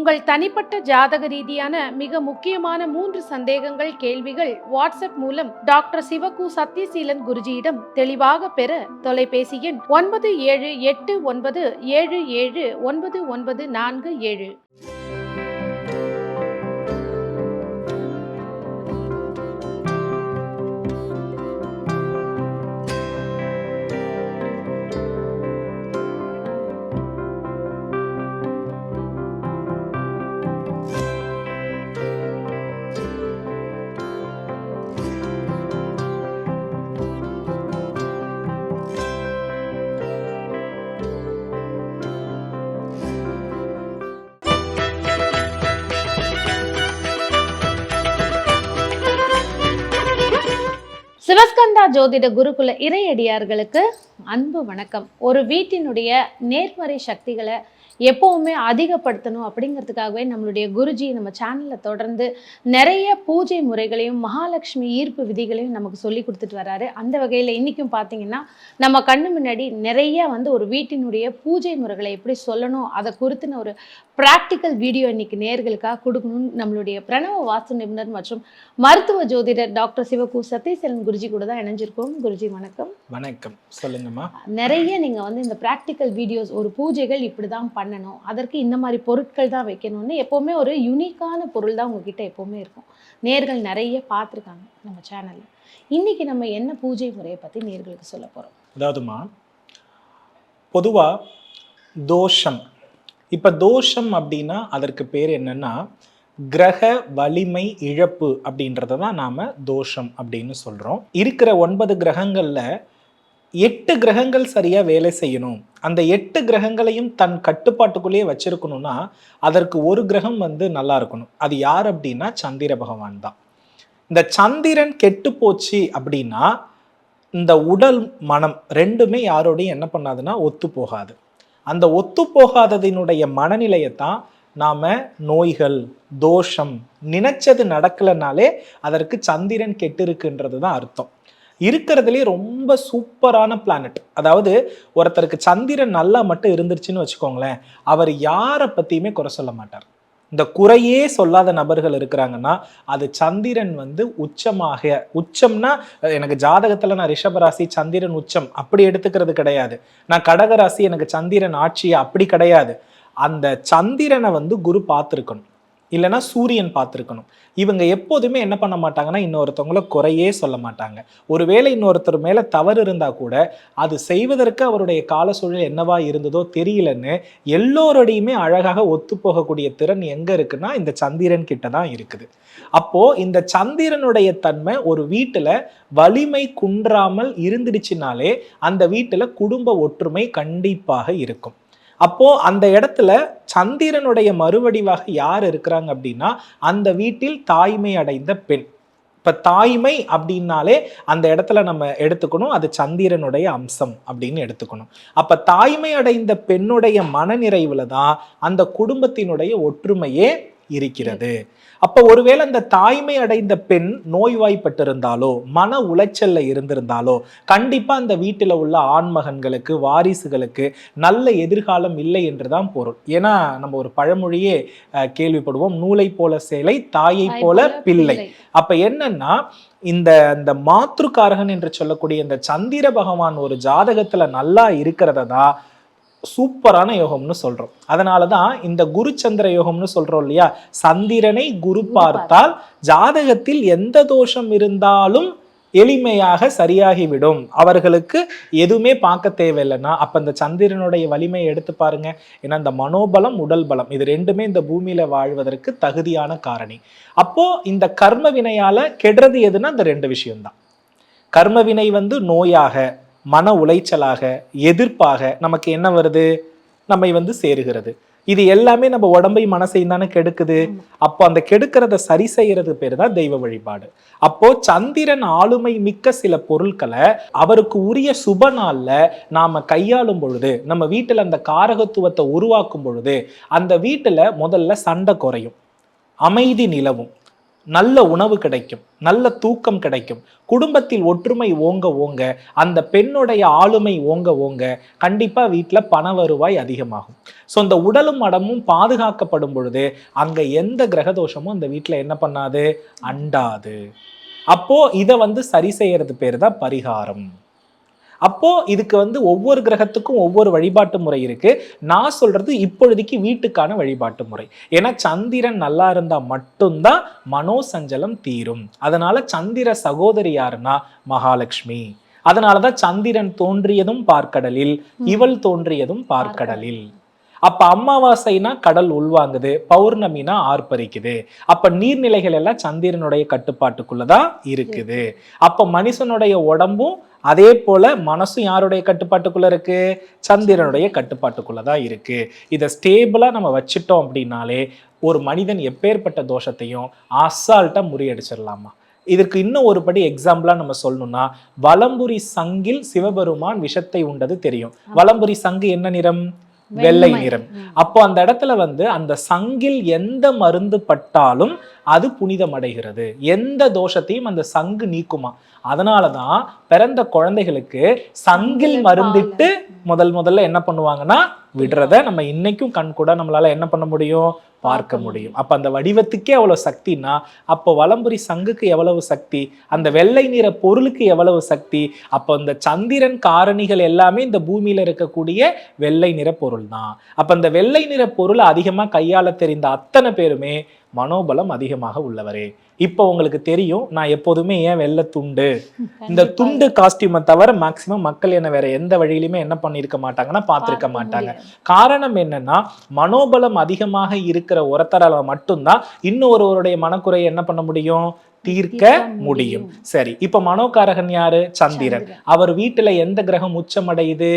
உங்கள் தனிப்பட்ட ஜாதக ரீதியான மிக முக்கியமான மூன்று சந்தேகங்கள் கேள்விகள் வாட்ஸ்அப் மூலம் டாக்டர் சிவகு சத்யசீலன் குருஜியிடம் தெளிவாக பெற தொலைபேசி எண் ஒன்பது ஏழு எட்டு ஒன்பது ஏழு ஏழு ஒன்பது ஒன்பது நான்கு ஏழு. சிவஸ்கந்தா ஜோதிட குருகுல இறையடியார்களுக்கு அன்பு வணக்கம். ஒரு வீட்டினுடைய நேர்மறை சக்திகளை எப்போவுமே அதிகப்படுத்தணும் அப்படிங்கிறதுக்காகவே நம்மளுடைய குருஜி நம்ம சேனலில் தொடர்ந்து நிறைய பூஜை முறைகளையும் மகாலட்சுமி ஈர்ப்பு விதிகளையும் நமக்கு சொல்லி கொடுத்துட்டு வராரு. அந்த வகையில் இன்றைக்கும் பார்த்தீங்கன்னா நம்ம கண்ணு முன்னாடி நிறைய வந்து ஒரு வீட்டினுடைய பூஜை முறைகளை எப்படி சொல்லணும் அதை குறித்துன ஒரு ப்ராக்டிக்கல் வீடியோ இன்னைக்கு நேர்களுக்காக கொடுக்கணும்னு நம்மளுடைய பிரணவ வாஸ்து நிபுணர் மற்றும் மருத்துவ ஜோதிடர் டாக்டர் சிவகு சத்யசேலன் குருஜி கூட தான் இணைஞ்சிருக்கோம். குருஜி வணக்கம். வணக்கம். சொல்லுங்கம்மா. நிறைய நீங்கள் வந்து இந்த ப்ராக்டிக்கல் வீடியோஸ் ஒரு பூஜைகள் இப்படி தான் பண்ணணும். அதற்கு இந்த மாதிரி பொருட்கள் தான் வைக்கணும்னு எப்போவுமே ஒரு யூனிக்கான பொருள் தான் உங்ககிட்ட எப்போவுமே இருக்கும். நேர்கள் நிறைய பார்த்துருக்காங்க நம்ம சேனலில் இன்னைக்கு நம்ம என்ன பூஜை முறையை பற்றி நேர்களுக்கு சொல்ல போகிறோம் அதாவதுமா பொதுவா தோஷம் இப்போ தோஷம் அப்படின்னா அதற்கு பேர் என்னன்னா கிரக வலிமை இழப்பு அப்படின்றத தான் நாம் தோஷம் அப்படின்னு சொல்கிறோம் இருக்கிற ஒன்பது கிரகங்களில் எட்டு கிரகங்கள் சரியாக வேலை செய்யணும். அந்த எட்டு கிரகங்களையும் தன் கட்டுப்பாட்டுக்குள்ளேயே வச்சிருக்கணும்னா அதற்கு ஒரு கிரகம் வந்து நல்லா இருக்கணும். அது யார் அப்படின்னா சந்திர பகவான் தான். இந்த சந்திரன் கெட்டு போச்சு அப்படின்னா இந்த உடல் மனம் ரெண்டுமே யாரோடையும் என்ன பண்ணாதுன்னா ஒத்து போகாது. அந்த ஒத்து போகாததினுடைய மனநிலையை தான் நாம் நோய்கள் தோஷம் நினைச்சது நடக்கலைனாலே அதற்கு சந்திரன் கெட்டிருக்குன்றது தான் அர்த்தம். இருக்கிறதுலே ரொம்ப சூப்பரான பிளானட் அதாவது ஒருத்தருக்கு சந்திரன் நல்லா மட்டும் இருந்துருச்சுன்னு வச்சுக்கோங்களேன் அவர் யாரை பற்றியுமே குறை சொல்ல மாட்டார். இந்த குறையே சொல்லாத நபர்கள் இருக்கிறாங்கன்னா அது சந்திரன் வந்து உச்சமாக உச்சம்னா எனக்கு ஜாதகத்துல நான் ரிஷபராசி சந்திரன் உச்சம் அப்படி எடுத்துக்கிறது கிடையாது. நான் கடகராசி எனக்கு சந்திரன் ஆட்சி அப்படி கிடையாது. அந்த சந்திரனை வந்து குரு பார்த்துருக்கணும். இல்லைன்னா சூரியன் பார்த்துருக்கணும். இவங்க எப்போதுமே என்ன பண்ண மாட்டாங்கன்னா இன்னொருத்தவங்கள குறையே சொல்ல மாட்டாங்க. ஒருவேளை இன்னொருத்தர் மேலே தவறு இருந்தால் கூட அது செய்வதற்கு அவருடைய கால சூழல் என்னவா இருந்ததோ தெரியலன்னு எல்லோரோடையுமே அழகாக ஒத்து போகக்கூடிய திறன் எங்கே இருக்குன்னா இந்த சந்திரன் கிட்ட தான் இருக்குது. அப்போது இந்த சந்திரனுடைய தன்மை ஒரு வீட்டில் வலிமை குன்றாமல் இருந்துடுச்சுனாலே அந்த வீட்டில் குடும்ப ஒற்றுமை கண்டிப்பாக இருக்கும். அப்போ அந்த இடத்துல சந்திரனுடைய மறுவடிவாக யார் இருக்கிறாங்க அப்படின்னா அந்த வீட்டில் தாய்மை அடைந்த பெண். இப்ப தாய்மை அப்படின்னாலே அந்த இடத்துல நம்ம எடுத்துக்கணும் அது சந்திரனுடைய அம்சம் அப்படின்னு எடுத்துக்கணும். அப்ப தாய்மை அடைந்த பெண்ணுடைய மனநிறைவுல தான் அந்த குடும்பத்தினுடைய ஒற்றுமையே இருக்கிறது. அப்ப ஒருவேளை அந்த தாய்மை அடைந்த பெண் நோய்வாய்ப்பட்டிருந்தாலோ மன உளைச்சல்ல இருந்திருந்தாலோ கண்டிப்பா அந்த வீட்டில் உள்ள ஆண்மகன்களுக்கு வாரிசுகளுக்கு நல்ல எதிர்காலம் இல்லை என்றுதான் பொருள். ஏன்னா நம்ம ஒரு பழமொழியே கேள்விப்படுவோம் நூலை போல சேலை தாயை போல பிள்ளை. அப்ப என்னன்னா இந்த இந்த மாத்ருக்காரகன் என்று சொல்லக்கூடிய இந்த சந்திர பகவான் ஒரு ஜாதகத்துல நல்லா இருக்கிறத சூப்பரான யோகம்னு சொல்றோம். அதனாலதான் இந்த குரு சந்திர யோகம்னு சொல்றோம் இல்லையா? சந்திரனை குரு பார்த்தால் ஜாதகத்தில் எந்த தோஷம் இருந்தாலும் எளிமையாக சரியாகிவிடும். அவர்களுக்கு எதுவுமே பார்க்க தேவையில்லைன்னா அப்ப இந்த சந்திரனுடைய வலிமையை எடுத்து பாருங்க. ஏன்னா இந்த மனோபலம் உடல் பலம் இது ரெண்டுமே இந்த பூமியில வாழ்வதற்கு தகுதியான காரணி. அப்போ இந்த கர்ம வினையால கெடுறது எதுன்னா இந்த ரெண்டு விஷயம்தான். கர்ம வினை வந்து நோயாக மன உளைச்சலாக எதிர்ப்பாக நமக்கு என்ன வருது? நம்மை வந்து சேருகிறது. இது எல்லாமே நம்ம உடம்பை மனசையும் தானே கெடுக்குது. அப்போ அந்த கெடுக்கிறத சரி செய்யறது பேர் தான் தெய்வ வழிபாடு. அப்போ சந்திரன் ஆளுமை மிக்க சில பொருட்களை அவருக்கு உரிய சுப நாள்ல நாம கையாளும் பொழுது நம்ம வீட்டில் அந்த காரகத்துவத்தை உருவாக்கும் பொழுது அந்த வீட்டில் முதல்ல சண்டை குறையும். அமைதி நிலவும். நல்ல உணவு கிடைக்கும் நல்ல தூக்கம் கிடைக்கும். குடும்பத்தில் ஒற்றுமை ஓங்க ஓங்க அந்த பெண்ணுடைய ஆளுமை ஓங்க ஓங்க கண்டிப்பாக வீட்டில் பண வருவாய் அதிகமாகும். ஸோ இந்த உடலும் மடமும் பாதுகாக்கப்படும் பொழுது அங்கே எந்த கிரகதோஷமும் அந்த வீட்டில் என்ன பண்ணாது? அண்டாது. அப்போ இதை வந்து சரி செய்யறது பேர் தான் பரிகாரம். அப்போ இதுக்கு வந்து ஒவ்வொரு கிரகத்துக்கும் ஒவ்வொரு வழிபாட்டு முறை இருக்கு. நான் சொல்றது இப்பொழுதைக்கு வீட்டுக்கான வழிபாட்டு முறை. ஏன்னா சந்திரன் நல்லா இருந்தா மட்டும்தான் மனோசஞ்சலம் தீரும். அதனால சந்திர சகோதரி யாருன்னா மகாலட்சுமி. அதனாலதான் சந்திரன் தோன்றியதும் பார்க்கடலில் இவள் தோன்றியதும் பார்க்கடலில். அப்ப அமாவாசைனா கடல் உள்வாங்குது பௌர்ணமினா ஆர்ப்பரிக்குது. அப்ப நீர்நிலைகள் எல்லாம் சந்திரனுடைய கட்டுப்பாட்டுக்குள்ளதான் இருக்குது. அப்ப மனுஷனுடைய உடம்பும் அதே போல மனசும் யாருடைய கட்டுப்பாட்டுக்குள்ள இருக்கு? சந்திரனுடைய கட்டுப்பாட்டுக்குள்ள தான் இருக்கு. இதை ஸ்டேபிளா நம்ம வச்சிட்டோம் அப்படின்னாலே ஒரு மனிதன் எப்பேற்பட்ட தோஷத்தையும் அசால்ட்டா முறியடிச்சிடலாமா? இதற்கு இன்னும் ஒரு படி எக்ஸாம்பிளா நம்ம சொல்லணும்னா வலம்புரி சங்கில் சிவபெருமான் விஷத்தை உண்டது தெரியும். வலம்புரி சங்கு என்ன நிறம்? வெள்ளை நிறம். அப்போ அந்த இடத்துல வந்து அந்த சங்கில் எந்த மருந்து பட்டாலும் அது புனிதமடைகிறது. எந்த தோஷத்தையும் அந்த சங்கு நீக்குமா? அதனாலதான் பிறந்த குழந்தைகளுக்கு சங்கில் மருந்திட்டு முதல் முதல்ல என்ன பண்ணுவாங்கன்னா விடுறத நம்ம இன்னைக்கும் கண் கூட நம்மளால என்ன பண்ண முடியும்? பார்க்க முடியும். அப்ப அந்த வடிவத்துக்கே அவ்வளவு சக்தினா அப்போ வலம்புரி சங்குக்கு எவ்வளவு சக்தி? அந்த வெள்ளை நிற பொருளுக்கு எவ்வளவு சக்தி? அப்போ இந்த சந்திரன் காரணிகள் எல்லாமே இந்த பூமியில இருக்கக்கூடிய வெள்ளை நிற பொருள் தான் அப்ப இந்த வெள்ளை நிற பொருளை அதிகமா கையாள தெரிந்த அத்தனை பேருமே மனோபலம் அதிகமாக உள்ளவரே. இப்போ உங்களுக்கு தெரியும் நான் எப்போதுமே ஏன் வெள்ளை துண்டு? இந்த துண்டு காஸ்டியூமை தவிர மேக்சிமம் மக்கள் என்ன வேற எந்த வழியிலுமே என்ன பண்ணியிருக்க மாட்டாங்கன்னா பார்த்திருக்க மாட்டாங்க. காரணம் என்னன்னா மனோபலம் அதிகமாக இருக்கிற ஒருத்தரால மட்டும்தான் இன்னொருவருடைய மனக்குறையை என்ன பண்ண முடியும்? தீர்க்க முடியும். சரி இப்ப மனோகாரகன் யாரு? சந்திரன். அவர் வீட்டுல எந்த கிரகம் உச்சமடையுது?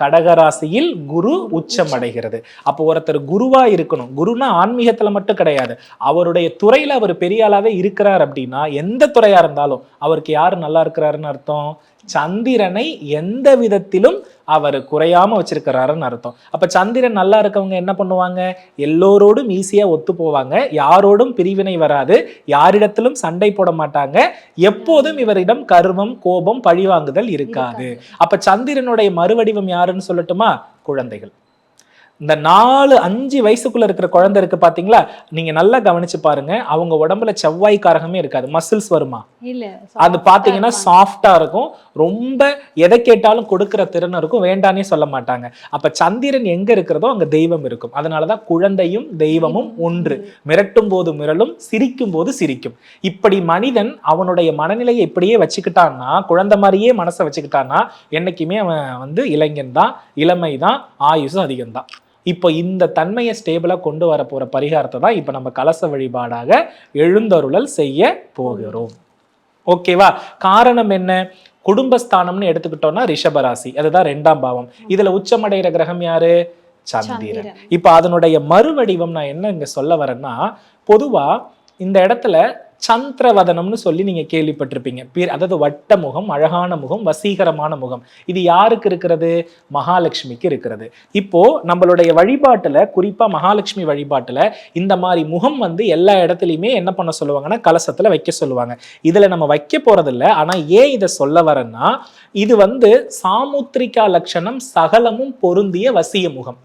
கடகராசியில் குரு உச்சம் அடைகிறது அப்போ ஒருத்தர் குருவா இருக்கணும். குருனா ஆன்மீகத்துல மட்டும் கிடையாது. அவருடைய துறையில அவர் பெரிய ஆளாவே இருக்கிறார் அப்படின்னா எந்த துறையா இருந்தாலும் அவருக்கு யாரு நல்லா இருக்கிறாருன்னு அர்த்தம்? சந்திரனை எந்த விதத்திலும் அவர் குறையாம வச்சிருக்கிறாருன்னு அர்த்தம். அப்ப சந்திரன் நல்லா இருக்கவங்க என்ன பண்ணுவாங்க? எல்லோரோடும் ஈஸியா ஒத்து போவாங்க. யாரோடும் பிரிவினை வராது. யாரிடத்திலும் சண்டை போட மாட்டாங்க. எப்போதும் இவரிடம் கர்வம் கோபம் பழிவாங்குதல் இருக்காது. அப்ப சந்திரனுடைய மறுவடிவம் யாருன்னு சொல்லட்டுமா? குழந்தைகள். இந்த நாலு அஞ்சு வயசுக்குள்ள இருக்கிற குழந்தை இருக்கு பாத்தீங்களா? நீங்க நல்லா கவனிச்சு பாருங்க. அவங்க உடம்புல செவ்வாய் காரகமே இருக்காது. மசில்ஸ் வருமா? இல்ல அது பாத்தீங்கன்னா சாஃப்டா இருக்கும். ரொம்ப எதை கேட்டாலும் கொடுக்கிற திறன் இருக்கும். வேண்டானே சொல்ல மாட்டாங்க. அப்ப சந்திரன் எங்க இருக்கிறதோ அங்க தெய்வம் இருக்கும். அதனாலதான் குழந்தையும் தெய்வமும் ஒன்று. மிரட்டும் போது மிரளும் சிரிக்கும் போது சிரிக்கும். இப்படி மனிதன் அவனுடைய மனநிலையை இப்படியே வச்சுக்கிட்டான்னா குழந்தை மாதிரியே மனசை வச்சுக்கிட்டான்னா என்னைக்குமே அவன் வந்து இளைஞன் தான் இளமை தான் ஆயுசும் அதிகம்தான். இப்போ இந்த தன்மையை ஸ்டேபிளாக கொண்டு வர போற பரிகாரத்தை தான் இப்போ நம்ம கலச வழிபாடாக எழுந்தருளல் செய்ய போகிறோம். ஓகேவா காரணம் என்ன? குடும்பஸ்தானம்னு எடுத்துக்கிட்டோம்னா ரிஷபராசி. அதுதான் ரெண்டாம் பாவம். இதுல உச்சமடைகிற கிரகம் யாரு? சந்திரன். இப்ப அதனுடைய மறுவடிவம் நான் என்ன இங்க சொல்ல வரேன்னா பொதுவா இந்த இடத்துல சந்திரவதனம்னு சொல்லி நீங்க கேள்விப்பட்டிருப்பீங்க. பீர் அதாவது வட்ட முகம் அழகான முகம் வசீகரமான முகம். இது யாருக்கு இருக்கிறது? மகாலட்சுமிக்கு இருக்கிறது. இப்போ நம்மளுடைய வழிபாட்டுல குறிப்பா மகாலட்சுமி வழிபாட்டுல இந்த மாதிரி முகம் வந்து எல்லா இடத்துலையுமே என்ன பண்ண சொல்லுவாங்கன்னா கலசத்துல வைக்க சொல்லுவாங்க. இதுல நம்ம வைக்க போகிறதில்ல ஆனா ஏன் இதை சொல்ல வரேன்னா இது வந்து சாமுத்திரிகா லட்சணம் சகலமும் பொருந்திய வசிய முகம்.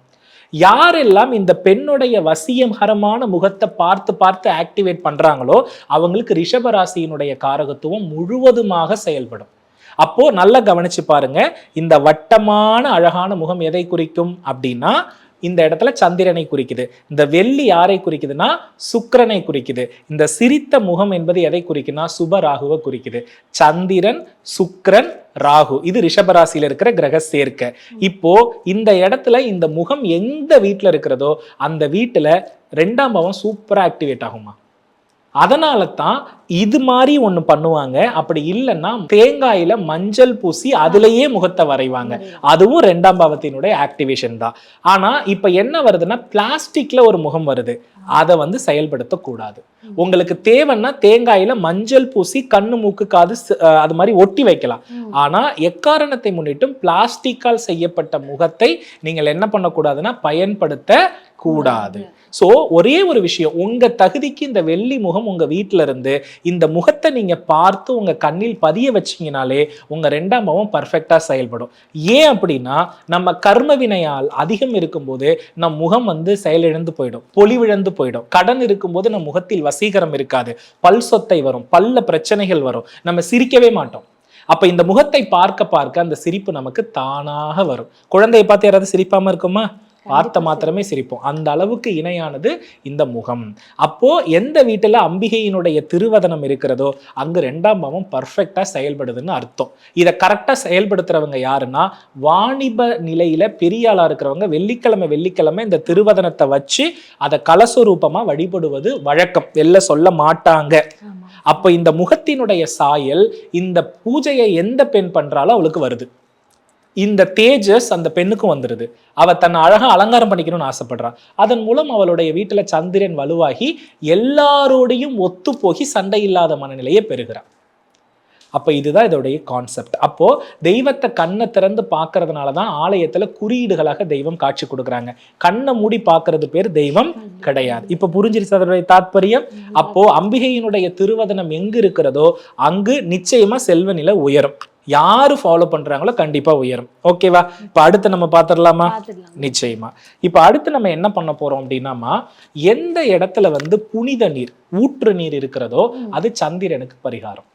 யாரெல்லாம் இந்த பெண்ணுடைய வசியகரமான முகத்தை பார்த்து பார்த்து ஆக்டிவேட் பண்றாங்களோ அவங்களுக்கு ரிஷபராசியினுடைய காரகத்துவம் முழுவதுமாக செயல்படும். அப்போ நல்லா கவனிச்சு பாருங்க இந்த வட்டமான அழகான முகம் எதை குறிக்கும் அப்படின்னா இந்த இடத்துல சந்திரனை குறிக்குது. இந்த வெள்ளி யாரை குறிக்குதுன்னா? சுக்கரனை குறிக்குது. இந்த சிரித்த முகம் என்பது எதை குறிக்குன்னா? சுப ராகுவை குறிக்குது. சந்திரன் சுக்கரன் ராகு. இது ரிஷபராசியில் இருக்கிற கிரக சேர்க்கை. இப்போ இந்த இடத்துல இந்த முகம் எந்த வீட்டில் இருக்கிறதோ அந்த வீட்டில் ரெண்டாம் பாவம் சூப்பராக ஆக்டிவேட் ஆகுமா? அதனால தான் இது மாதிரி ஒன்று பண்ணுவாங்க. அப்படி இல்லைன்னா தேங்காயில் மஞ்சள் பூசி அதுலேயே முகத்தை வரைவாங்க. அதுவும் ரெண்டாம் பாவத்தினுடைய ஆக்டிவேஷன் தான். ஆனால் இப்போ என்ன வருதுன்னா பிளாஸ்டிக்கில் ஒரு முகம் வருது. அதை வந்து செயல்படுத்தக்கூடாது உங்களுக்கு தேவைன்னா தேங்காயில மஞ்சள் பூசி கண்ணு மூக்கு காது அது மாதிரி ஒட்டி வைக்கலாம். ஆனால் எக்காரணத்தை முன்னிட்டும் பிளாஸ்டிக்கால் செய்யப்பட்ட முகத்தை நீங்கள் என்ன பண்ணக்கூடாதுன்னா பயன்படுத்த கூடாது. சோ ஒரே ஒரு விஷயம் உங்க தகுதிக்கு இந்த வெள்ளி முகம் உங்க வீட்ல இருந்து இந்த முகத்தை நீங்க பார்த்து உங்க கண்ணில் பதிய வச்சீங்கனாலே உங்க ரெண்டாம் பாவம் பர்ஃபெக்டா செயல்படும். ஏன் அப்படின்னா நம்ம கர்ம வினையால் அதிகம் இருக்கும்போது நம் முகம் வந்து செயலிழந்து போயிடும் பொலிவிழந்து போயிடும். கடன் இருக்கும்போது நம் முகத்தில் வசீகரம் இருக்காது. பல் சொத்தை வரும் பல்ல பிரச்சனைகள் வரும். நம்ம சிரிக்கவே மாட்டோம். அப்ப இந்த முகத்தை பார்க்க பார்க்க அந்த சிரிப்பு நமக்கு தானாக வரும். குழந்தையை பார்த்து யாராவது சிரிப்பாம இருக்குமா? பார்த்த மாத்திரமே சிரிப்போம். அந்த அளவுக்கு இணையானது இந்த முகம். அப்போ எந்த வீட்டுல அம்பிகையினுடைய திருவதனம் இருக்கிறதோ அங்க ரெண்டாம் பாவம் பர்ஃபெக்டா செயல்படுதுன்னு அர்த்தம். இதை கரெக்டா செயல்படுத்துறவங்க யாருன்னா வாணிப நிலையில பெரிய ஆளா இருக்கிறவங்க வெள்ளிக்கிழமை வெள்ளிக்கிழமை இந்த திருவதனத்தை வச்சு அதை கலசரூபமா வழிபடுவது வழக்கம். வெளில சொல்ல மாட்டாங்க. அப்ப இந்த முகத்தினுடைய சாயல் இந்த பூஜையை எந்த பெண் பண்றாலோ அவளுக்கு வருது. இந்த தேஜஸ் அந்த பெண்ணுக்கும் வந்துடுது அவள் தன்னை அழகாக அலங்காரம் பண்ணிக்கணும்னு ஆசைப்படுறான் அதன் மூலம் அவளுடைய வீட்டில் சந்திரன் வலுவாகி எல்லாரோடையும் ஒத்து போகி சண்டை இல்லாத மனநிலையை பெறுகிறான் அப்போ இதுதான் இதோடைய கான்செப்ட் அப்போது தெய்வத்தை கண்ணை திறந்து பார்க்கறதுனால தான் ஆலயத்தில் குறியீடுகளாக தெய்வம் காட்சி கொடுக்குறாங்க. கண்ணை மூடி பார்க்கறது பேர் தெய்வம் கிடையாது. இப்போ புரிஞ்சிருச்சு அதனுடைய தாற்பயம் அப்போது அம்பிகையினுடைய திருவதனம் எங்கு இருக்கிறதோ அங்கு நிச்சயமாக செல்வ நிலை உயரும். யாரு ஃபாலோ பண்றாங்களோ கண்டிப்பா உயரும். ஓகேவா இப்ப அடுத்து நம்ம பாத்திரலாமா நிச்சயமா. இப்ப அடுத்து நம்ம என்ன பண்ண போறோம் அப்படின்னாமா எந்த இடத்துல வந்து புனித நீர் ஊற்று நீர் இருக்கிறதோ அது சந்திரனுக்கு பரிகாரம்.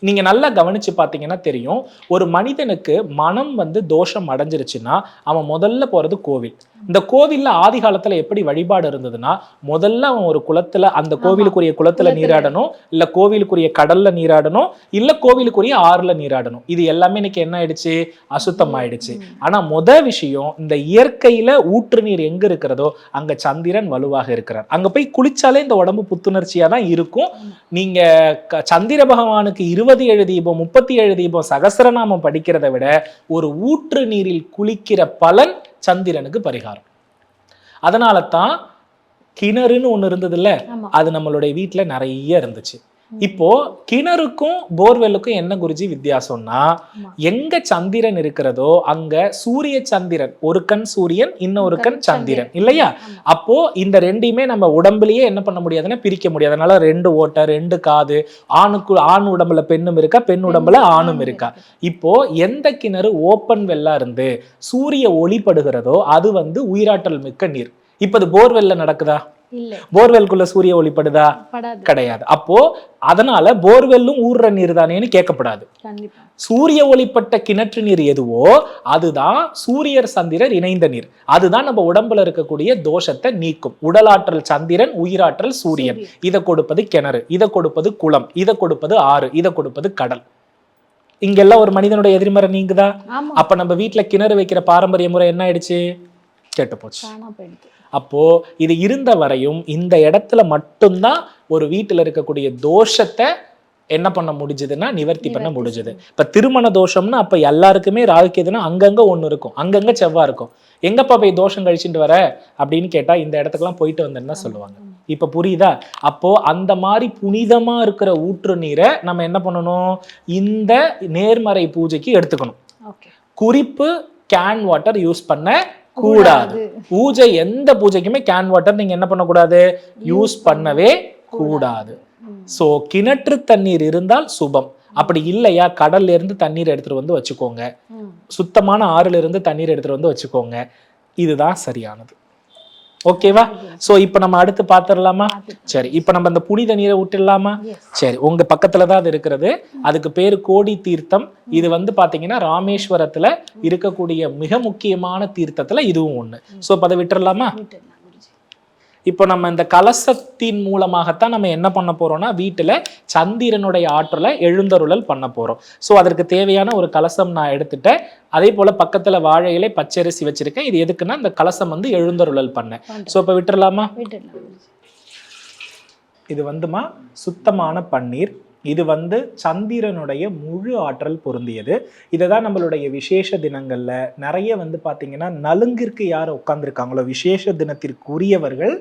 நீங்க நல்லா கவனிச்சு பார்த்தீங்கன்னா தெரியும் ஒரு மனிதனுக்கு மனம் வந்து தோஷம் அடைஞ்சிருச்சுன்னா அவன் முதல்ல போறது கோவில். இந்த கோவில்ல ஆதி காலத்துல எப்படி வழிபாடு இருந்ததுன்னா முதல்ல அவன் ஒரு குளத்துல அந்த கோவிலுக்குரிய குளத்துல. நீராடணும் இல்ல கோவிலுக்குரிய கடல்ல நீராடணும் இல்ல கோவிலுக்குரிய ஆறுல நீராடணும். இது எல்லாமே இன்னைக்கு என்ன ஆயிடுச்சு? அசுத்தம் ஆயிடுச்சு. ஆனா முத விஷயம் இந்த இயற்கையில ஊற்று நீர் எங்க இருக்கிறதோ அங்க சந்திரன் வலுவாக இருக்கிறார். அங்க போய் குளிச்சாலே இந்த உடம்பு புத்துணர்ச்சியா தான் இருக்கும். நீங்க சந்திர பகவானுக்கு இருபது ஏழு தீபம் முப்பத்தி ஏழு தீபம் சகசிரநாமம் படிக்கிறத விட ஒரு ஊற்று நீரில் குளிக்கிற பலன் சந்திரனுக்கு பரிகாரம். அதனால தான் கிணறுன்னு ஒண்ணு இருந்ததுல்ல அது நம்மளுடைய வீட்ல நிறைய இருந்துச்சு. இப்போ கிணறுக்கும் போர்வெல்லுக்கும் என்ன குருஜி வித்தியாசம்னா. எங்க சந்திரன் இருக்கிறதோ அங்க சூரிய சந்திரன் ஒரு கண் சூரியன் இன்னொரு கண் சந்திரன். இல்லையா. அப்போ இந்த ரெண்டையுமே நம்ம உடம்புலயே என்ன பண்ண முடியாதுன்னா பிரிக்க முடியாது. அதனால ரெண்டு ஓட்டை ரெண்டு காது ஆணுக்கு ஆண் உடம்புல பெண்ணும் இருக்கா பெண் உடம்புல ஆணும் இருக்கா? இப்போ எந்த கிணறு ஓப்பன் வெல்லா இருந்து சூரிய ஒளிப்படுகிறதோ அது வந்து உயிராற்றல் மிக்க நீர். இப்ப போர்வெல்ல நடக்குதா? போர்வெல்குள்ள சூரிய ஒளிப்படுதா படாது? கிடையாது. அப்போ அதனால போர்வெல்லும் ஊர்ற நீர் தானேன்னு கேட்கப்படாது. சூரிய ஒளிப்பட்ட கிணற்று நீர் எதுவோ அதுதான் சூரியர் சந்திரர் இணைந்த நீர். அதுதான் நம்ம உடம்புல இருக்கக்கூடிய தோஷத்தை நீக்கும். உடலாற்றல் சந்திரன் உயிராற்றல் சூரியன். இதை கொடுப்பது கிணறு. இதை கொடுப்பது குளம். இதை கொடுப்பது ஆறு. இதை கொடுப்பது கடல். இங்கெல்லாம் ஒரு மனிதனுடைய எதிர்மறை நீங்குதா? அப்ப நம்ம வீட்ல கிணறு வைக்கிற பாரம்பரிய முறை என்ன ஆயிடுச்சு? கெட்டு போச்சு. காணா போயிடுது அப்போ இது இருந்த வரையும் இந்த இடத்துல மட்டும்தான் ஒரு வீட்டுல இருக்கக்கூடிய தோஷத்தை என்ன பண்ண முடிஞ்சதுன்னா நிவர்த்தி பண்ண முடிஞ்சது. இப்ப திருமண தோஷம்னா அப்ப எல்லாருக்குமே ராகுக்கேதுன்னா அங்கங்க ஒண்ணு இருக்கும். அங்கங்க செவ்வா இருக்கும். எங்கப்பா போய் தோஷம் கழிச்சுட்டு வர? அப்படின்னு கேட்டா இந்த இடத்துக்குலாம் போயிட்டு வந்தேன்னு தான் சொல்லுவாங்க. இப்ப புரியுதா? அப்போ அந்த மாதிரி புனிதமா இருக்கிற ஊற்று நீரை நம்ம என்ன பண்ணணும்? இந்த நேர்மறை பூஜைக்கு எடுத்துக்கணும். குறிப்பு கேன் வாட்டர் யூஸ் பண்ண கூடாது. பூஜை எந்த பூஜைக்குமே கேன் வாட்டர் நீங்க என்ன பண்ணக்கூடாது? யூஸ் பண்ணவே கூடாது. சோ கிணற்று தண்ணீர் இருந்தால் சுபம். அப்படி இல்லையா கடல்ல இருந்து தண்ணீர் எடுத்துட்டு வந்து வச்சுக்கோங்க. சுத்தமான ஆறுல இருந்து தண்ணீர் எடுத்துட்டு வந்து வச்சுக்கோங்க. இதுதான் சரியானது. ஓகேவா? சோ இப்போ நம்ம அடுத்து பாத்திரலாமா? சரி இப்போ நம்ம இந்த புனித நீரை விட்டுடலாமா சரி உங்க பக்கத்துல தான் அது இருக்கிறது. அதுக்கு பேரு கோடி தீர்த்தம். இது வந்து பாத்தீங்கன்னா ராமேஸ்வரத்துல இருக்கக்கூடிய மிக முக்கியமான தீர்த்தத்துல இதுவும் ஒண்ணு. சோ அப்ப அதை விட்டுறலாமா? இப்போ நம்ம இந்த கலசத்தின் மூலமாகத்தான் நம்ம என்ன பண்ண போறோம்னா வீட்டுல சந்திரனுடைய ஆற்றலை எழுந்தருளல் பண்ண போறோம். சோ அதற்கு தேவையான ஒரு கலசம் நான் எடுத்துட்டேன். அதே போல பக்கத்துல வாழை இலை பச்சரிசி வச்சிருக்கேன். இது எதுக்குன்னா இந்த கலசம் வந்து எழுந்தருளல் பண்ண சோ இப்ப விட்டுறலாமா? விட்டுடலாம். இது வந்துமா? சுத்தமான பன்னீர். இது வந்து சந்திரனுடைய முழு ஆற்றல் பொருந்தியது. இதை தான் நம்மளுடைய விசேஷ தினங்கள்ல நிறைய வந்து பாத்தீங்கன்னா நலுங்கிற்கு யார் உட்கார்ந்துருக்காங்களோ விசேஷ தினத்திற்குரியவர்கள்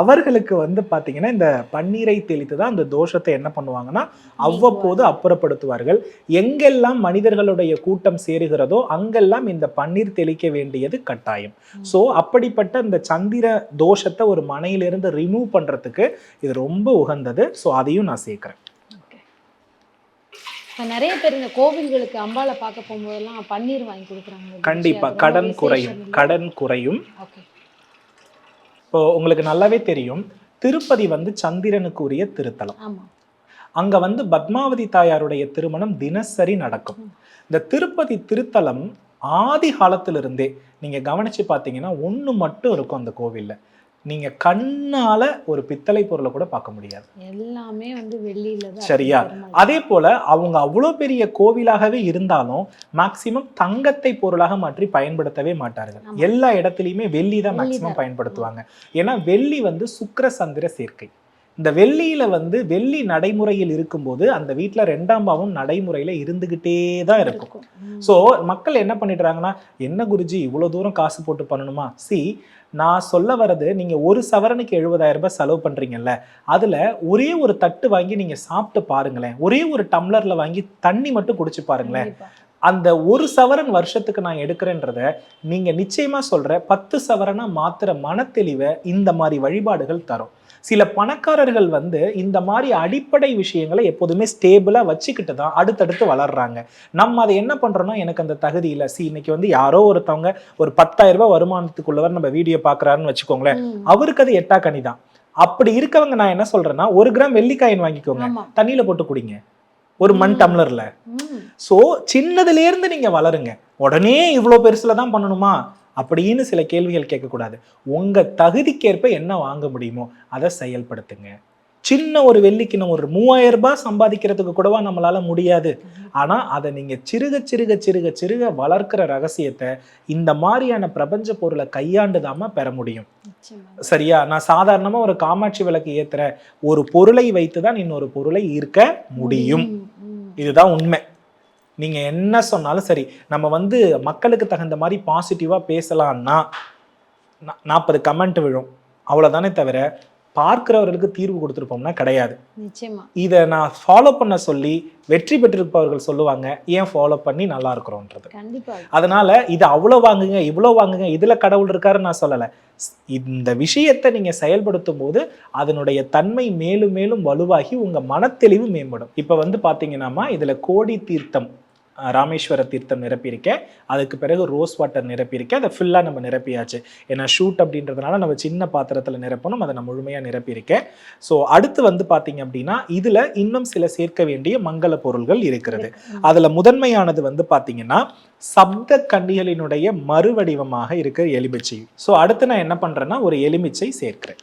அவர்களுக்கு வந்து பாத்தீங்கன்னா இந்த பன்னீரை தெளித்து தான் அந்த தோஷத்தை என்ன பண்ணுவாங்கன்னா அவ்வப்போது அப்புறப்படுத்துவார்கள். எங்கெல்லாம் மனிதர்களுடைய கூட்டம் சேருகிறதோ அங்கெல்லாம் இந்த பன்னீர் தெளிக்க வேண்டியது கட்டாயம். ஸோ அப்படிப்பட்ட இந்த சந்திர தோஷத்தை ஒரு மனையிலிருந்து ரிமூவ் பண்றதுக்கு இது ரொம்ப உகந்தது. ஸோ அதையும் நான் சேர்க்கிறேன். இப்ப நிறைய பேர் இந்த கோவில்களுக்கு அம்பாளை பார்க்க போகும்போதெல்லாம் பன்னீர் வாங்கி கொடுக்குறாங்க. கண்டிப்பா. கடன் குறையும். கடன் குறையும். இப்போ உங்களுக்கு நல்லாவே தெரியும். திருப்பதி வந்து சந்திரனுக்கு உரிய திருத்தலம் அங்க வந்து பத்மாவதி தாயாருடைய திருமணம் தினசரி நடக்கும். இந்த திருப்பதி திருத்தலம் ஆதி காலத்திலிருந்தே நீங்க கவனிச்சு பார்த்தீங்கன்னா ஒண்ணு மட்டும் இருக்கும் அந்த கோவில்ல. நீங்க கண்ணால ஒரு பித்தளை பொருளை கூட பார்க்க முடியாது எல்லாமே வந்து வெள்ளியில சரியா? அதே போல அவங்க அவ்வளோ பெரிய கோவிலாகவே இருந்தாலும் மேக்சிமம் தங்கத்தை பொருளாக மாற்றி பயன்படுத்தவே மாட்டார்கள். எல்லா இடத்துலையுமே வெள்ளி தான் மேக்சிமம். பயன்படுத்துவாங்க ஏன்னா வெள்ளி வந்து சுக்கிர சந்திர சேர்க்கை இந்த வெள்ளியில வந்து வெள்ளி நடைமுறையில் இருக்கும்போது அந்த வீட்ல ரெண்டாம் பாவம் நடைமுறையில இருந்துகிட்டே தான் இருக்கும். ஸோ மக்கள் என்ன பண்ணிடுறாங்கன்னா என்ன குருஜி இவ்வளோ தூரம் காசு போட்டு பண்ணணுமா சி நான் சொல்ல வர்றது நீங்க ஒரு சவரனுக்கு எழுபதாயிரம் ரூபாய் செலவு பண்றீங்கல்ல அதுல ஒரே ஒரு தட்டு வாங்கி நீங்க சாப்பிட்டு பாருங்களேன். ஒரே ஒரு டம்ளர்ல வாங்கி தண்ணி மட்டும் குடிச்சு பாருங்களேன். அந்த ஒரு சவரன் வருஷத்துக்கு நான் எடுக்கிறேன்றத நீங்க நிச்சயமா சொல்ற பத்து சவரனா மாத்திர மனத்தெளிவை இந்த மாதிரி வழிபாடுகள் தரும். சில பணக்காரர்கள் வந்து இந்த மாதிரி அடிப்படை விஷயங்களை எப்போதுமே ஸ்டேபிளா வச்சுக்கிட்டு தான் அடுத்தடுத்து வளர்றாங்க. நம்ம அதை என்ன பண்றோம்னா எனக்கு அந்த தகுதி இல்லை. சி இன்னைக்கு வந்து யாரோ ஒருத்தவங்க ஒரு பத்தாயிரம் ரூபாய் வருமானத்துக்குள்ளவர் நம்ம வீடியோ பாக்குறாருன்னு வச்சுக்கோங்களேன். அவருக்கு அது எட்டா கனி தான். அப்படி இருக்கவங்க நான் என்ன சொல்றேன்னா ஒரு கிராம் வெள்ளிக்காயின் வாங்கிக்கோங்க. தண்ணியில போட்டு குடிங்க. ஒரு மண். டம்ளர்ல. ஸோ சின்னதுல இருந்து நீங்க வளருங்க. உடனே இவ்வளோ பெருசுல தான் பண்ணணுமா? அப்படின்னு சில கேள்விகள் கேட்கக்கூடாது. உங்க தகுதிக்கேற்ப என்ன வாங்க முடியுமோ அதை செயல்படுத்துங்க. சின்ன ஒரு வெள்ளிக்கிணம் ஒரு மூவாயிரம் ரூபாய் சம்பாதிக்கிறதுக்கு கூடவா நம்மளால முடியாது. ஆனா அதை நீங்க சிறுக சிறுக சிறுக சிறுக வளர்க்கிற ரகசியத்தை இந்த மாதிரியான பிரபஞ்ச பொருளை கையாண்டுதாம பெற முடியும். சரியா? நான் சாதாரணமா ஒரு காமாட்சி விளக்கு ஏத்துற ஒரு பொருளை வைத்து தான் இன்னொரு பொருளை ஈர்க்க முடியும். இதுதான் உண்மை. நீங்க என்ன சொன்னாலும் சரி நம்ம வந்து மக்களுக்கு தகுந்த மாதிரி பாசிட்டிவா பேசலாம்னா நாற்பது கமெண்ட் விழும். அவ்வளோதானே தவிர பார்க்கிறவர்களுக்கு தீர்வு கொடுத்துருப்போம்னா கிடையாது. நிச்சயமா. இதை நான் ஃபாலோ பண்ண சொல்லி வெற்றி பெற்றிருப்பவர்கள் சொல்லுவாங்க ஏன் ஃபாலோ பண்ணி நல்லா இருக்கிறோன்றது அதனால இது அவ்வளோ வாங்குங்க இவ்வளோ வாங்குங்க இதுல கடவுள் இருக்காருன்னு நான் சொல்லலை. இந்த விஷயத்தை நீங்க செயல்படுத்தும் போது அதனுடைய தன்மை மேலும் மேலும் வலுவாகி உங்க மனத்தெளிவு மேம்படும். இப்போ வந்து பாத்தீங்கன்னாமா இதுல கோடி தீர்த்தம் ராமேஸ்வர தீர்த்தம் நிரப்பியிருக்கேன். அதுக்கு பிறகு ரோஸ் வாட்டர் நிரப்பியிருக்கேன். அதை ஃபுல்லாக நம்ம நிரப்பியாச்சு. ஏன்னா ஷூட் அப்படின்றதுனால நம்ம சின்ன பாத்திரத்தில் நிரப்பணும். அதை நான் முழுமையாக நிரப்பியிருக்கேன். ஸோ அடுத்து வந்து பார்த்தீங்க அப்படின்னா இதில் இன்னும் சில சேர்க்க வேண்டிய மங்கள பொருள்கள் இருக்கிறது. அதுல முதன்மையானது வந்து பாத்தீங்கன்னா சப்த கண்டிகளினுடைய மறுவடிவமாக இருக்கிற எலுமிச்சை. ஸோ அடுத்து நான் என்ன பண்றேன்னா ஒரு எலுமிச்சை சேர்க்கிறேன்.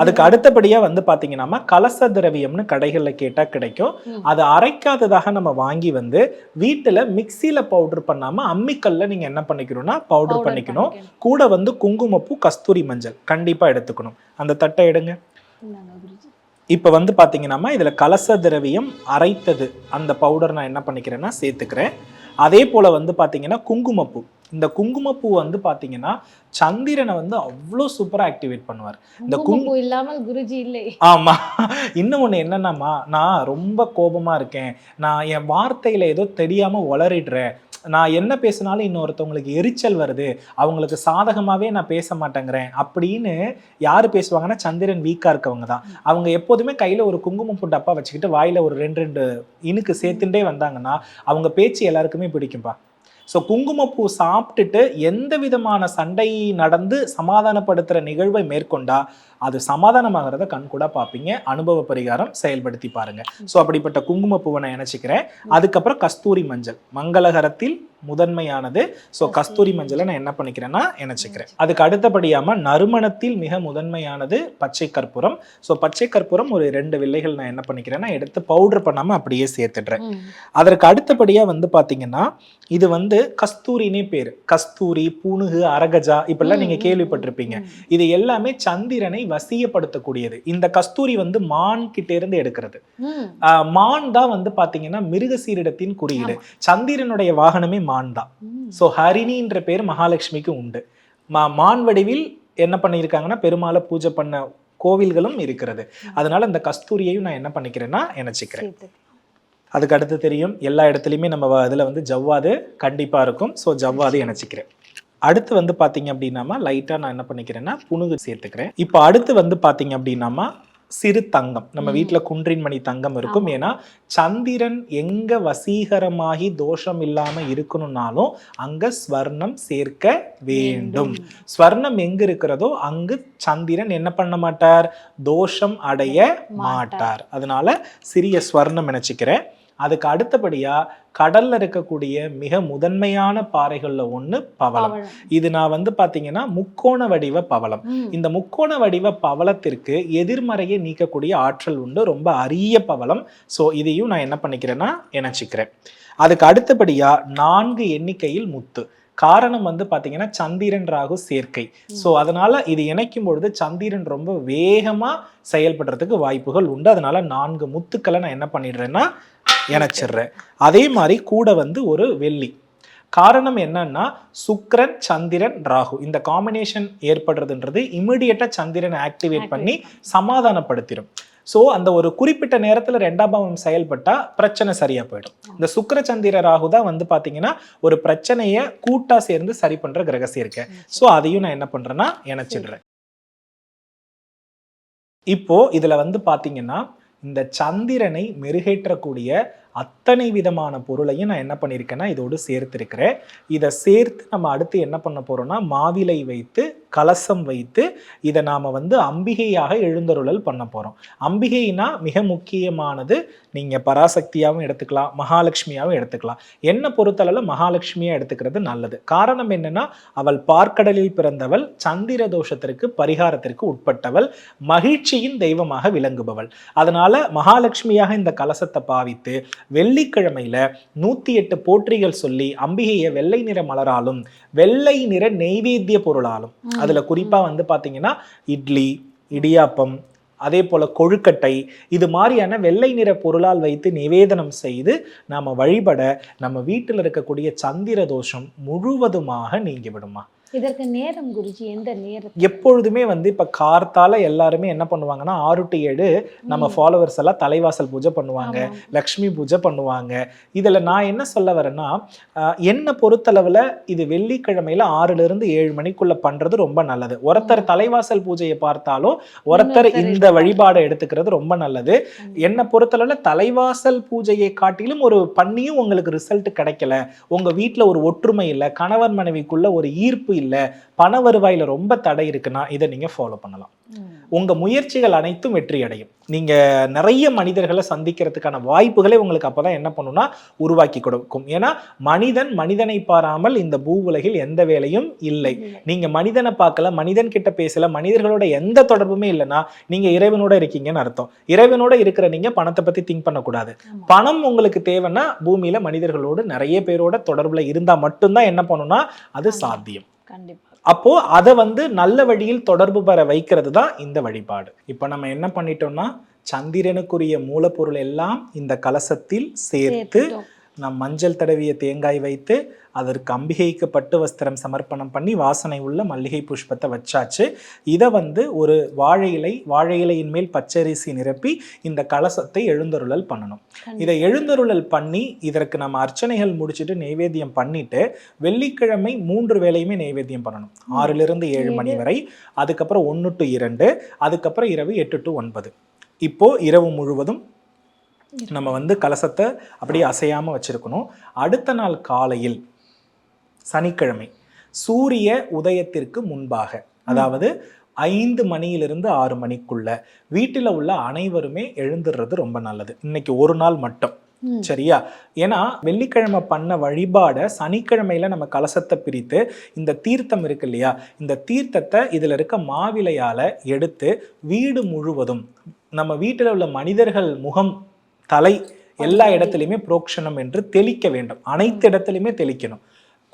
அதுக்கு அடுத்தபடியா வந்து பாத்தீங்கன்னா கலச திரவியம்னு கடைகள்ல கேட்டா கிடைக்கும். அதை அரைக்காததாக நம்ம வாங்கி வந்து வீட்டுல மிக்சியில பவுடர் பண்ணாம அம்மிக்கல்ல நீங்க என்ன பண்ணிக்கணும்னா பவுடர் பண்ணிக்கணும். கூட வந்து குங்குமப்பூ கஸ்தூரி மஞ்சள் கண்டிப்பா எடுத்துக்கணும். அந்த தட்டை எடுங்க. இப்போ வந்து பார்த்தீங்கன்னா இதில் கலச திரவியம் அரைத்தது. அந்த பவுடர் நான் என்ன பண்ணிக்கிறேன்னா சேர்த்துக்கிறேன். அதே போல் வந்து பார்த்தீங்கன்னா குங்குமப்பூ. இந்த குங்குமப்பூ வந்து பார்த்தீங்கன்னா சந்திரனை வந்து அவ்வளோ சூப்பராக ஆக்டிவேட் பண்ணுவார். இந்த கும்- குங்குமப்பூ இல்லாமல் குருஜி இல்லை. ஆமா. இன்னும் ஒன்று என்னன்னாமா நான் ரொம்ப கோபமா இருக்கேன். நான் என் வார்த்தையில ஏதோ தெரியாம உளறிடுறேன். நான் என்ன பேசினாலும் இன்னொருத்தவங்களுக்கு எரிச்சல் வருது. அவங்களுக்கு சாதகமாவே நான் பேச மாட்டேங்கிறேன் அப்படின்னு யாரு பேசுவாங்கன்னா சந்திரன் வீக்கா இருக்கவங்க தான். அவங்க எப்போதுமே கையில ஒரு குங்குமப்பூ டப்பா வச்சுக்கிட்டு வாயில ஒரு ரெண்டு ரெண்டு இனுக்கு சேர்த்துட்டே வந்தாங்கன்னா அவங்க பேச்சு எல்லாருக்குமே பிடிக்கும்பா. ஸோ குங்குமப்பூ சாப்பிட்டுட்டு எந்த விதமான சண்டை நடந்து சமாதானப்படுத்துகிற நிகழ்வை மேற்கொண்டா அது சமாதானமாகிறத கண்கூடா பார்ப்பீங்க அனுபவ பரிகாரம் செயல்படுத்தி பாருங்க. ஸோ அப்படிப்பட்ட குங்குமப்பூவை நான் இணைச்சிக்கிறேன். அதுக்கப்புறம் கஸ்தூரி மஞ்சள். மங்களகரத்தில் முதன்மையானது. ஸோ கஸ்தூரி மஞ்சளை நான் என்ன பண்ணிக்கிறேன்னா இணைச்சிக்கிறேன். அதுக்கு அடுத்தபடியாம நறுமணத்தில் மிக முதன்மையானது பச்சை கற்பூரம். ஸோ பச்சை கற்பூரம் ஒரு ரெண்டு வில்லைகள் நான் என்ன பண்ணிக்கிறேன்னா எடுத்து பவுடர் பண்ணாம அப்படியே சேர்த்துடுறேன். அதற்கு அடுத்தபடியா வந்து பாத்தீங்கன்னா இது வந்து கஸ்தூரினே பேரு. கஸ்தூரி புனுகு அரகஜா இப்பெல்லாம் நீங்க ம், ம், கேள்விப்பட்டிருப்பீங்க. இது எல்லாமே சந்திரனை வசியப்படுத்தக்கூடியது இந்த கஸ்தூரி வந்து மான் கிட்ட இருந்து எடுக்கிறது மான் தான் வந்து பாத்தீங்கன்னா மிருகசீரிடத்தின் குறியீடு. சந்திரனுடைய வாகனமே மான் தான். ஸோ ஹரிணின்ற பேர் மகாலட்சுமிக்கு உண்டு. மா மான் வடிவில் என்ன பண்ணியிருக்காங்கன்னா பெருமாளை பூஜை பண்ண கோவில்களும் இருக்கிறது. அதனால இந்த கஸ்தூரியையும் நான் என்ன பண்ணிக்கிறேன்னா நினைச்சுக்கிறேன் சேர்த்து. அதுக்கு அடுத்து தெரியும் எல்லா இடத்துலையுமே நம்ம இதுல வந்து ஜவ்வாது கண்டிப்பா இருக்கும். ஸோ ஜவ்வாது இணைச்சிக்கிறேன். அடுத்து வந்து பாத்தீங்க அப்படின்னாமா லைட்டா நான் என்ன பண்ணிக்கிறேன்னா புணுகு சேர்த்துக்கிறேன். இப்போ அடுத்து வந்து பாத்தீங்க அப்படின்னாமா சிறு தங்கம். நம்ம ம். வீட்ல குன்றின் மணி தங்கம் இருக்கும். ஏன்னா சந்திரன் எங்க வசீகரமாகி தோஷம் இல்லாம இருக்கணும்னாலும் அங்க ஸ்வர்ணம் சேர்க்க வேண்டும். ஸ்வர்ணம் எங்க இருக்கிறதோ அங்கு சந்திரன் என்ன பண்ண மாட்டார்? தோஷம் அடைய மாட்டார். அதனால சிறிய ஸ்வர்ணம் நினைச்சுக்கிறேன். அதுக்கு அடுத்தபடியா கடல்ல இருக்கக்கூடிய மிக முதன்மையான பாறைகள்ல ஒண்ணு பவளம். இது நான் வந்து பாத்தீங்கன்னா முக்கோண வடிவ பவளம். இந்த முக்கோண வடிவ பவளத்திற்கு எதிர்மறையை நீக்கக்கூடிய ஆற்றல் உண்டு. ரொம்ப அரிய பவளம். ஸோ இதையும் நான் என்ன பண்ணிக்கிறேன்னா இணைச்சிக்கிறேன். அதுக்கு அடுத்தபடியா நான்கு எண்ணிக்கையில் முத்து. காரணம் வந்து பாத்தீங்கன்னா சந்திரன் ராகு சேர்க்கை. ஸோ அதனால இது இணைக்கும் பொழுது சந்திரன் ரொம்ப வேகமா செயல்படுறதுக்கு வாய்ப்புகள் உண்டு. அதனால நான்கு முத்துக்களை நான் என்ன பண்ணிடுறேன்னா இணைச்சிடுறேன். அதே மாதிரி கூட வந்து ஒரு வெள்ளி. காரணம் என்னன்னா சுக்கிரன் சந்திரன் ராகு. இந்த காம்பினேஷன் ஏற்படுறதுன்றது இமிடியேட்டா சந்திரனை ஆக்டிவேட் பண்ணி சமாதானப்படுத்திடும் ஸோ அந்த ஒரு குறிப்பிட்ட நேரத்தில் ரெண்டாம் பாவம் செயல்பட்டால் பிரச்சனை சரியாக போயிடும். இந்த சுக்கிர சந்திர ராகு தான் வந்து பார்த்தீங்கன்னா ஒரு பிரச்சனையை கூட்டாக சேர்ந்து சரி பண்ணுற கிரகசி இருக்க ஸோ அதையும் நான் என்ன பண்ணுறேன்னா இணைச்சிடுறேன். இப்போ இதில் வந்து பார்த்தீங்கன்னா இந்த சந்திரனை மெருகேற்றக்கூடிய அத்தனை விதமான பொருளையும் நான் என்ன பண்ணியிருக்கேன்னா இதோடு சேர்த்துருக்கிறேன். இதை சேர்த்து நம்ம அடுத்து என்ன பண்ண போகிறோம்னா மாவிலை வைத்து கலசம் வைத்து இதை நாம் வந்து அம்பிகையாக எழுந்தருளல் பண்ண போகிறோம் அம்பிகைனா மிக முக்கியமானது நீங்கள் பராசக்தியாகவும் எடுத்துக்கலாம் மகாலட்சுமியாகவும் எடுத்துக்கலாம். என்ன பொறுத்தளவில் மகாலட்சுமியாக எடுத்துக்கிறது நல்லது. காரணம் என்னென்னா அவள் பார்க்கடலில் பிறந்தவள் சந்திர தோஷத்திற்கு பரிகாரத்திற்கு உட்பட்டவள் மகிழ்ச்சியின் தெய்வமாக விளங்குபவள். அதனால் மகாலட்சுமியாக இந்த கலசத்தை பாவித்து வெள்ளிக்கிழமையில நூத்தி எட்டு போற்றிகள் சொல்லி அம்பிகையை வெள்ளை நிற மலராலும் வெள்ளை நிற நெய்வேத்திய பொருளாலும். அதுல குறிப்பா வந்து பாத்தீங்கன்னா இட்லி இடியாப்பம் அதே போல கொழுக்கட்டை இது மாதிரியான வெள்ளை நிற பொருளால் வைத்து நிவேதனம் செய்து நாம வழிபட நம்ம வீட்டில் இருக்கக்கூடிய சந்திர தோஷம் முழுவதுமாக நீங்கி விடுமா? இதற்கு நேரம் குருஜி எந்த நேரம் எப்பொழுதுமே வந்து இப்ப கார்த்தால எல்லாருமே என்ன பண்ணுவாங்கன்னா ஆறு டு ஏழு நம்ம ஃபாலோவர்ஸ் எல்லாம் தலைவாசல் பூஜை பண்ணுவாங்க லக்ஷ்மி பூஜை பண்ணுவாங்க. இதுல நான் என்ன சொல்ல வரேன்னா என்னை பொறுத்தளவுல இது வெள்ளிக்கிழமையில ஆறுல இருந்து ஏழு மணிக்குள்ள பண்றது ரொம்ப நல்லது. ஒருத்தர் தலைவாசல் பூஜையை பார்த்தாலும் ஒருத்தர் இந்த வழிபாடை எடுத்துக்கிறது ரொம்ப நல்லது. என்னை பொறுத்தளவுல தலைவாசல் பூஜையை காட்டிலும் ஒரு பண்ணியும் உங்களுக்கு ரிசல்ட் கிடைக்கல. உங்க வீட்ல ஒரு ஒற்றுமை இல்லை கணவன் மனைவிக்குள்ள ஒரு ஈர்ப்பு இல்லை பண வருவாயில ரொம்ப தடை இருக்குன்னா இதை நீங்க ஃபாலோ பண்ணலாம் ம். உங்க முயற்சிகள் அனைத்தும் வெற்றி அடையும் நீங்க நிறைய மனிதர்களை சந்திக்கிறதுக்கான வாய்ப்புகளை உங்களுக்கு அப்பதான் என்ன பண்ணும்னா உருவாக்கி கொடுக்கும் ஏன்னா மனிதன் மனிதனை பாராமல் இந்த பூ உலகில் எந்த வேலையும் இல்லை இல்லை. நீங்க மனிதனை பார்க்கல மனிதன் கிட்ட பேசல மனிதர்களோட எந்த தொடர்புமே இல்லைன்னா நீங்க இறைவனோட இருக்கீங்கன்னு அர்த்தம் இறைவனோட இருக்கிற நீங்க பணத்தை பத்தி திங்க் பண்ணக்கூடாது. பணம் உங்களுக்கு தேவைன்னா பூமியில மனிதர்களோடு நிறைய பேரோட தொடர்புல இருந்தா மட்டும்தான் என்ன பண்ணும்னா அது. சாத்தியம் அப்போ அதை வந்து நல்ல வழியில் தொடர்பு பெற வைக்கிறது தான் இந்த வழிபாடு இப்போ நம்ம என்ன பண்ணிட்டோம்னா சந்திரனுக்குரிய மூலப்பொருள் எல்லாம் இந்த கலசத்தில் சேர்த்து. நம் மஞ்சள் தடவிய தேங்காய் வைத்து அதற்கு அம்பிகைக்கு பட்டு வஸ்திரம் சமர்ப்பணம் பண்ணி வாசனை உள்ள மல்லிகை புஷ்பத்தை வச்சாச்சு. இதை வந்து ஒரு வாழை இலை வாழை இலையின் மேல் பச்சரிசி நிரப்பி இந்த கலசத்தை எழுந்தருளல் பண்ணணும். இதை எழுந்தருளல் பண்ணி இதற்கு நம்ம அர்ச்சனைகள் முடிச்சுட்டு நெய்வேத்தியம் பண்ணிட்டு வெள்ளிக்கிழமை மூன்று வேளையுமே நெய்வேத்தியம் பண்ணணும். ஆறுல இருந்து ஏழு. மணி வரை. அதுக்கப்புறம் ஒன்று டு இரண்டு. அதுக்கப்புறம் இரவு எட்டு டு ஒன்பது. இப்போ இரவு முழுவதும் நம்ம வந்து கலசத்தை அப்படியே அசையாம வச்சிருக்கணும். அடுத்த நாள் காலையில் சனிக்கிழமை சூரிய உதயத்திற்கு முன்பாக அதாவது ஐந்து மணியிலிருந்து ஆறு மணிக்குள்ள வீட்டில் உள்ள அனைவருமே எழுந்துடுறது ரொம்ப நல்லது. இன்னைக்கு ஒரு நாள் மட்டும். சரியா? ஏன்னா வெள்ளிக்கிழமை பண்ண வழிபாட சனிக்கிழமையில நம்ம கலசத்தை பிரித்து இந்த தீர்த்தம் இருக்கு இல்லையா? இந்த தீர்த்தத்தை இதுல இருக்க மாவிலையால எடுத்து வீடு முழுவதும் நம்ம வீட்டில் உள்ள மனிதர்கள் முகம் தலை எல்லா இடத்துலையுமே புரோக்ஷணம் என்று தெளிக்க வேண்டும். அனைத்து இடத்துலையுமே தெளிக்கணும்.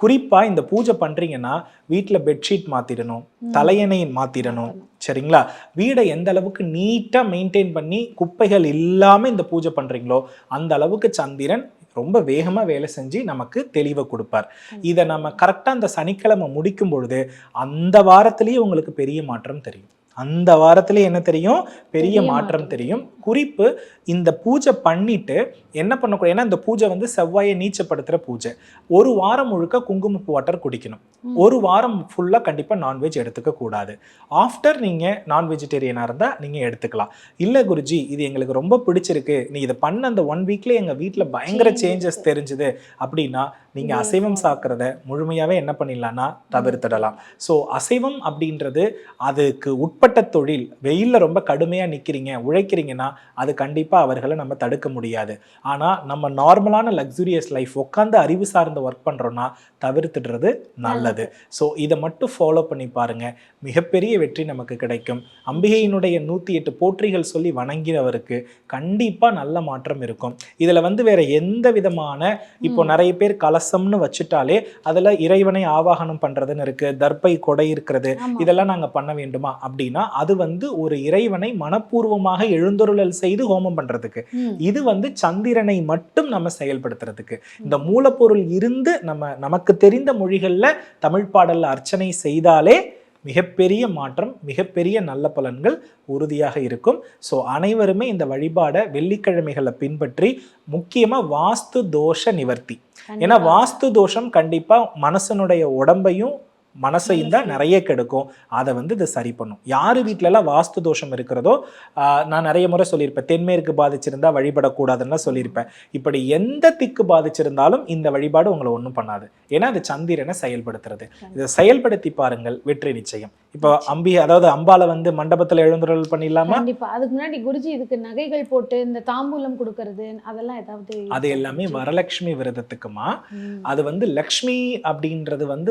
குறிப்பா இந்த பூஜை பண்றீங்கன்னா வீட்டில் பெட்ஷீட் மாத்திடணும் தலையணை மாத்திடணும் சரிங்களா? வீடை எந்த அளவுக்கு நீட்டா மெயின்டைன் பண்ணி குப்பைகள் இல்லாம இந்த பூஜை பண்றீங்களோ அந்த அளவுக்கு சந்திரன் ரொம்ப வேகமா வேலை செஞ்சு நமக்கு தெளிவை கொடுப்பார். இதை நம்ம கரெக்டா அந்த சனிக்கிழமை முடிக்கும் பொழுது அந்த வாரத்திலேயே உங்களுக்கு பெரிய மாற்றம் தெரியும். அந்த வாரத்திலேயே என்ன தெரியும்? பெரிய மாற்றம். தெரியும். குறிப்பு இந்த பூஜை பண்ணிட்டு என்ன பண்ணக்கூடாது? ஏன்னா இந்த பூஜை வந்து செவ்வாயை நீச்சப்படுத்துற பூஜை. ஒரு வாரம் முழுக்க குங்குமப்பூ வாட்டர் குடிக்கணும். ஒரு வாரம் ஃபுல்லா கண்டிப்பா நான்வெஜ் எடுத்துக்க கூடாது. ஆஃப்டர் நீங்க நான் வெஜிடேரியனா இருந்தா நீங்க எடுத்துக்கலாம். இல்ல குருஜி இது எங்களுக்கு ரொம்ப பிடிச்சிருக்கு. நீ இதை பண்ண அந்த ஒன் வீக்ல எங்க வீட்ல பயங்கர. சேஞ்சஸ் தெரிஞ்சுது. அப்படின்னா நீங்க இது அசைவம் சாப்பிட்றத முழுமையாவே என்ன பண்ணிடலாம்னா தவிர்த்திடலாம். ஸோ அசைவம் அப்படின்றது அதுக்கு உட்பட்ட தொழில். வெயில்ல ரொம்ப கடுமையா நிக்கிறீங்க உழைக்கிறீங்கன்னா அது கண்டிப்பா அவர்களை நம்ம தடுக்க முடியாது. ஆனா நம்ம நார்மலான லக்ஸூரியஸ் லைஃப் உட்காந்து அறிவு சார்ந்த ஒர்க் பண்றோம்னா தவிர்த்துடுறது நல்லது. ஸோ இதை மட்டும் ஃபாலோ பண்ணி பாருங்க. மிகப்பெரிய வெற்றி நமக்கு கிடைக்கும். அம்பிகையினுடைய நூத்தி எட்டு போற்றிகள் சொல்லி வணங்கினவருக்கு கண்டிப்பா நல்ல மாற்றம் இருக்கும். இதுல வந்து வேற எந்த விதமான இப்போ. நிறைய பேர் கலசம்னு வச்சுட்டாலே அதுல இறைவனை ஆவாகனம் பண்றதுன்னு இருக்கு. தர்ப்பை கொடை இருக்கிறது. இதெல்லாம் நாங்க பண்ண வேண்டுமா? அப்படின்னா அது வந்து ஒரு இறைவனை மனப்பூர்வமாக எழுந்தருளல் செய்து ஹோமம் பண்றதுக்கு. ம். இது வந்து சந்திரனை மட்டும் நம்ம செயல்படுத்துறதுக்கு. இந்த மூலப்பொருள் இருந்து நம்ம நமக்கு தெரிந்த மொழிகள்ல தமிழ் பாடல்ல அர்ச்சனை செய்தாலே மிகப்பெரிய மாற்றம் மிகப்பெரிய நல்ல பலன்கள் உறுதியாக இருக்கும் ஸோ அனைவருமே இந்த வழிபாடை வெள்ளிக்கிழமைகளை பின்பற்றி முக்கியமா வாஸ்து தோஷ நிவர்த்தி ஏன்னா. வாஸ்து தோஷம் கண்டிப்பா மனசனுடைய உடம்பையும் மனசையும் தான் நிறைய கெடுக்கும். அதை வந்து இது சரி பண்ணும். யார் வீட்டிலலாம் வாஸ்து தோஷம் இருக்கிறதோ நான் நிறைய முறை சொல்லியிருப்பேன். தென்மேற்கு பாதிச்சிருந்தா வழிபடக்கூடாதுன்னு சொல்லியிருப்பேன். இப்படி எந்த திக்கு பாதிச்சிருந்தாலும் இந்த வழிபாடு உங்களை ஒன்றும் பண்ணாது. ஏன்னா அது சந்திரனை செயல்படுத்துறது. இதை செயல்படுத்தி பாருங்கள். வெற்றி நிச்சயம். இப்போ அம்பி அதாவது அம்பால வந்து மண்டபத்துல எழுந்துருள் பண்ணிடலாமா? கண்டிப்பா. அதுக்கு முன்னாடி குருஜி இதுக்கு நகைகள் போட்டு இந்த தாம்பூலம் கொடுக்கறது அதெல்லாம் ஏதாவது அது எல்லாமே வரலட்சுமி விரதத்துக்குமா. அது வந்து லக்ஷ்மி அப்படின்றது வந்து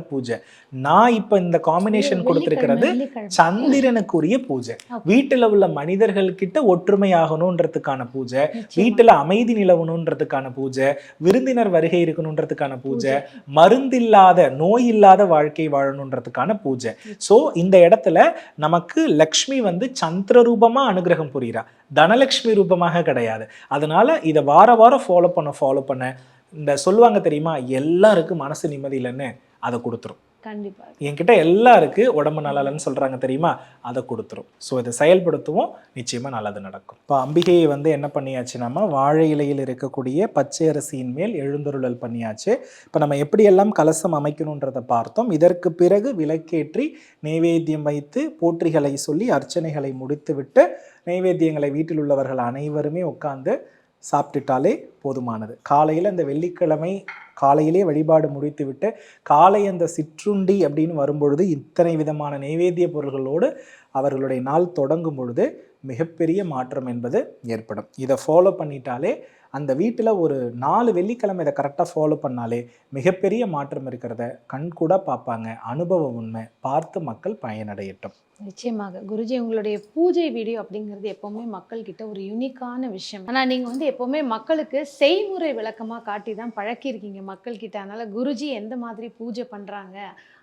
வசீகரமாகிற பூஜை. நான் இப்ப இந்த காம்பினேஷன் கொடுத்திருக்கிறது. சந்திரனுக்குரிய பூஜை. வீட்டுல உள்ள மனிதர்கள் கிட்ட ஒற்றுமையாகணுன்றதுக்கான பூஜை. நிச்சயமா. வீட்டுல அமைதி நிலவணுன்றதுக்கான பூஜை. விருந்தினர் வருகை இருக்கணுன்றதுக்கான பூஜை. மருந்தில்லாத நோய் இல்லாத வாழ்க்கை வாழணுன்றதுக்கான பூஜை. சோ இந்த இடத்துல நமக்கு லக்ஷ்மி வந்து சந்திர ரூபமா அனுகிரகம் புரியுறா. தனலக்ஷ்மி ரூபமாக கிடையாது. அதனால இதை வார வாரம் ஃபாலோ பண்ண ஃபாலோ பண்ண. இந்த சொல்லுவாங்க தெரியுமா? எல்லாருக்கும் மனசு நிம்மதி இல்லைன்னு. அதை கொடுத்துரும். கண்டிப்பா. என்கிட்ட எல்லாம் இருக்கு உடம்பு நல்லா இல்லைன்னு சொல்றாங்க தெரியுமா? அதை கொடுத்துரும். ஸோ இதை செயல்படுத்துவோம். நிச்சயமா நல்லது நடக்கும். இப்போ அம்பிகையை வந்து என்ன பண்ணியாச்சுனாமா வாழை இலையில் இருக்கக்கூடிய பச்சை அரிசியின் மேல் எழுந்தருளல் பண்ணியாச்சு. இப்போ நம்ம எப்படியெல்லாம் கலசம் அமைக்கணுன்றதை பார்த்தோம். இதற்கு பிறகு விளக்கேற்றி நைவேத்தியம் வைத்து போற்றிகளை சொல்லி அர்ச்சனைகளை முடித்துவிட்டு நைவேத்தியங்களை வீட்டில் உள்ளவர்கள் அனைவருமே உட்கார்ந்து சாப்பிட்டுட்டாலே போதுமானது. காலையில் இந்த வெள்ளிக்கிழமை காலையிலே வழிபாடு முடித்துவிட்டு காலை அந்த சிற்றுண்டி அப்படின்னு வரும்பொழுது இத்தனை விதமான நைவேத்திய பொருள்களோடு அவர்களுடைய நாள் தொடங்கும் பொழுது மிகப்பெரிய மாற்றம் என்பது ஏற்படும். இதை ஃபாலோ பண்ணிட்டாலே அந்த வீட்டில் ஒரு நாலு வெள்ளிக்கிழமை இதை கரெக்டாக ஃபாலோ பண்ணாலே மிகப்பெரிய மாற்றம் இருக்கிறத கண் கூட பார்ப்பாங்க. அனுபவம் உண்மை. பார்த்து மக்கள் பயனடையட்டும். நிச்சயமாக. குருஜி உங்களுடைய பூஜை வீடியோ அப்படிங்கிறது எப்போவுமே மக்கள்கிட்ட ஒரு யூனிக்கான விஷயம். ஆனால் நீங்கள் வந்து எப்போவுமே மக்களுக்கு செய்முறை விளக்கமாக காட்டி தான் பழக்கியிருக்கீங்க மக்கள்கிட்ட. அதனால் குருஜி எந்த மாதிரி பூஜை பண்ணுறாங்க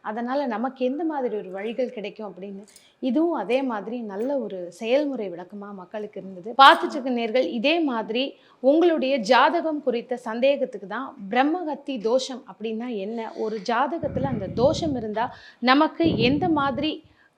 அதனால் நமக்கு எந்த மாதிரி ஒரு வழிகள் கிடைக்கும் அப்படின்னு. இதுவும் அதே மாதிரி நல்ல ஒரு செயல்முறை விளக்கமாக மக்களுக்கு இருந்தது. பார்த்துட்டு நேர்கள் இதே மாதிரி உங்களுடைய ஜாதகம் குறித்த சந்தேகத்துக்கு தான் பிரம்மகத்தி தோஷம் அப்படின்னா என்ன? ஒரு ஜாதகத்தில் அந்த தோஷம் இருந்தால் நமக்கு எந்த மாதிரி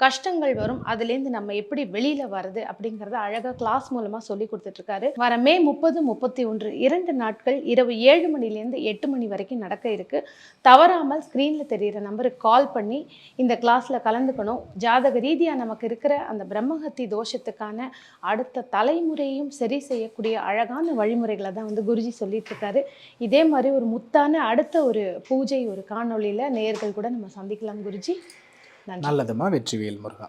கஷ்டங்கள் வரும். அதுலேருந்து நம்ம எப்படி வெளியில் வர்றது அப்படிங்கிறத அழகாக கிளாஸ் மூலமாக சொல்லி கொடுத்துட்ருக்காரு. வர மே முப்பது முப்பத்தி ஒன்று இரண்டு நாட்கள் இரவு ஏழு மணிலேருந்து எட்டு மணி வரைக்கும் நடக்க இருக்கு. தவறாமல் ஸ்க்ரீனில் தெரிகிற நம்பருக்கு கால் பண்ணி இந்த கிளாஸில் கலந்துக்கணும். ஜாதக ரீதியாக நமக்கு இருக்கிற அந்த பிரம்மஹத்தி தோஷத்துக்கான அடுத்த தலைமுறையும் சரி செய்யக்கூடிய அழகான வழிமுறைகளை தான் வந்து குருஜி சொல்லிட்டுருக்காரு இதே மாதிரி ஒரு முத்தான அடுத்த ஒரு பூஜை ஒரு காணொலியில் நேயர்கள் கூட நம்ம சந்திக்கலாம் குருஜி. நல்லதுமா வெற்றிவேல் முருகா.